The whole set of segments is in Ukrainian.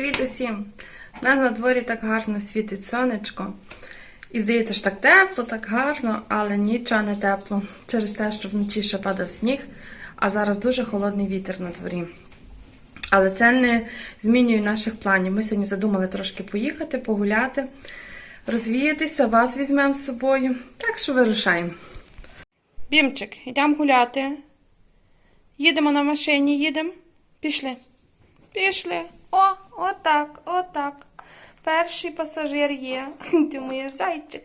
Привіт усім! У нас на дворі так гарно світить сонечко. І здається, що так тепло, так гарно, але нічого не тепло. Через те, що вночі ще падав сніг, а зараз дуже холодний вітер на дворі. Але це не змінює наших планів. Ми сьогодні задумали трошки поїхати, погуляти, розвіятися, вас візьмемо з собою. Так що вирушаємо. Бімчик, йдемо гуляти. Їдемо на машині, їдемо. Пішли. Пішли. О, отак, отак. Перший пасажир є. Думаю, зайчик.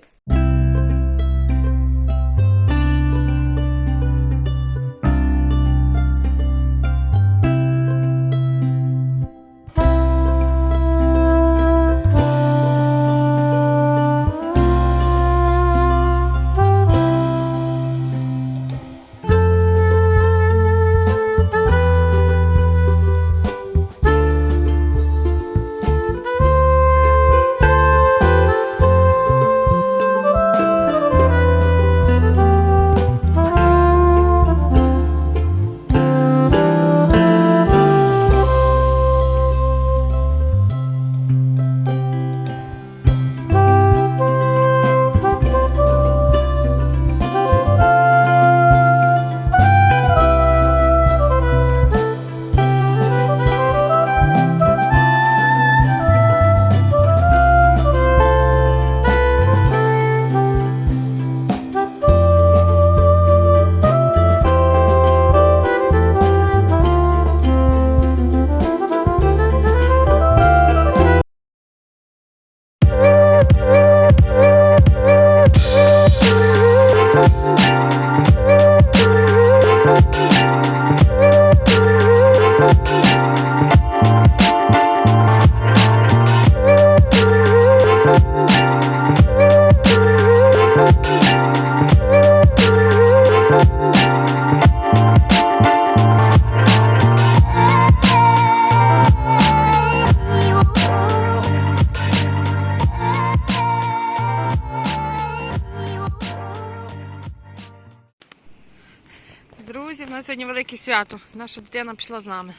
Велике свято. Наша дитина пішла з нами.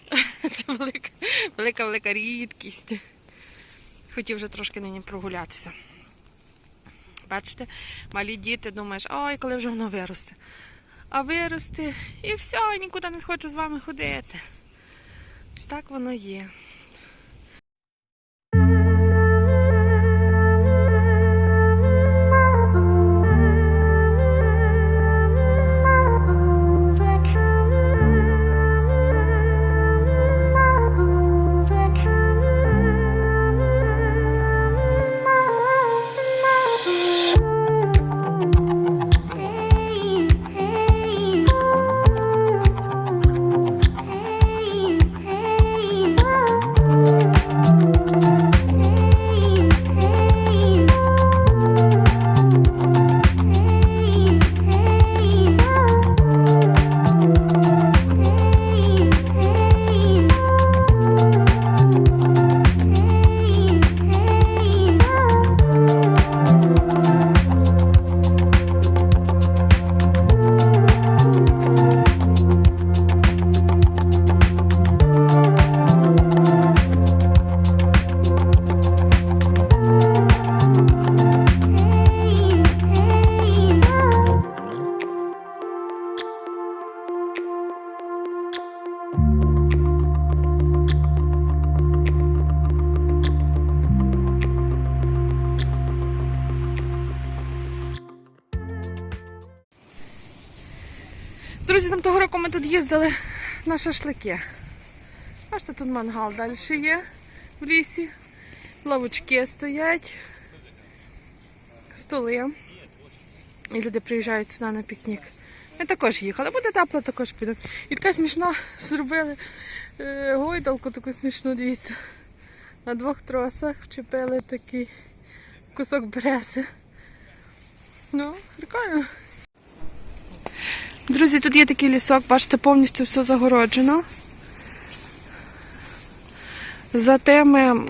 Це велика, велика, рідкість. Хотів вже трошки нині прогулятися. Бачите, малі діти думаєш, ой, коли вже воно виросте. А виросте і все, нікуди не хочу з вами ходити. Ось так воно є. Друзі, там того року ми тут їздили на шашлики. Бачите, тут мангал далі є в лісі. Лавочки стоять, столи. І люди приїжджають сюди на пікнік. Ми також їхали, буде тепло, також підемо. І така смішна зробили е, гойдалку таку смішну, дивіться. На двох тросах вчепили такий кусок берези. Ну, прикольно. Друзі, тут є такий лісок, бачите, повністю все загороджено. За теми,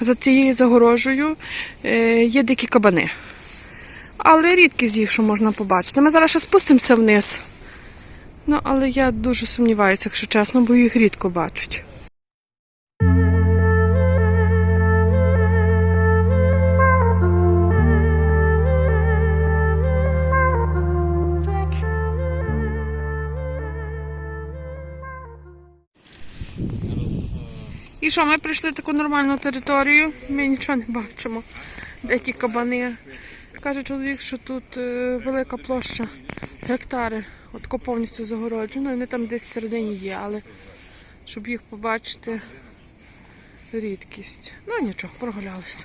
за цією загорожею е, є дикі кабани. Але рідкість їх, що можна побачити. Ми зараз ще спустимося вниз. Ну, але я дуже сумніваюся, якщо чесно, бо їх рідко бачать. І що, ми прийшли в таку нормальну територію, ми нічого не бачимо. Де ті кабани. Каже чоловік, що тут е, велика площа, гектари, от повністю загороджено, вони там десь всередині є, але щоб їх побачити, рідкість. Ну нічого, прогулялися.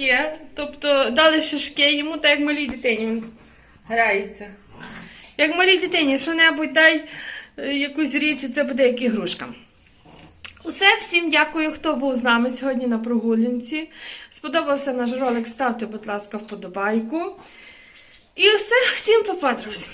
Дали тобто дали шишки йому, так як малій дитині він грається. Як малій дитині, що-небудь дай е, якусь річ, і це буде як ігрушка. Усе, всім дякую, хто був з нами сьогодні на прогулянці. Сподобався наш ролик, ставте, будь ласка, вподобайку. І усе, всім па-па, друзі!